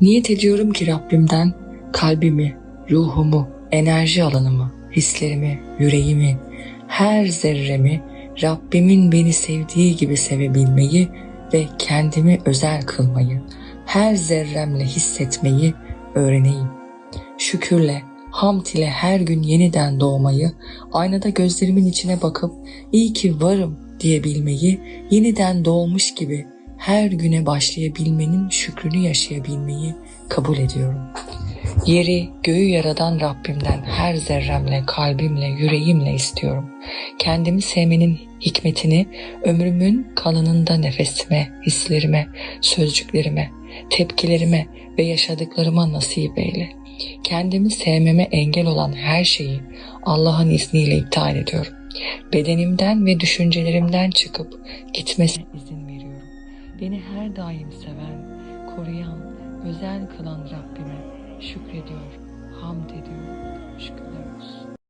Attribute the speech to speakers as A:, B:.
A: Niyet ediyorum ki Rabbimden kalbimi, ruhumu, enerji alanımı, hislerimi, yüreğimi, her zerremi Rabbimin beni sevdiği gibi sevebilmeyi ve kendimi özel kılmayı, her zerremle hissetmeyi öğreneyim. Şükürle, hamd ile her gün yeniden doğmayı, aynada gözlerimin içine bakıp iyi ki varım diyebilmeyi, yeniden doğmuş gibi her güne başlayabilmenin şükrünü yaşayabilmeyi kabul ediyorum. Yeri, göğü yaradan Rabbimden her zerremle, kalbimle, yüreğimle istiyorum. Kendimi sevmenin hikmetini ömrümün kalanında nefesime, hislerime, sözcüklerime, tepkilerime ve yaşadıklarıma nasip eyle. Kendimi sevmeme engel olan her şeyi Allah'ın izniyle iptal ediyorum. Bedenimden ve düşüncelerimden çıkıp veriyorum. Beni her daim seven, koruyan, özel kılan Rabbime şükrediyor, hamd ediyor.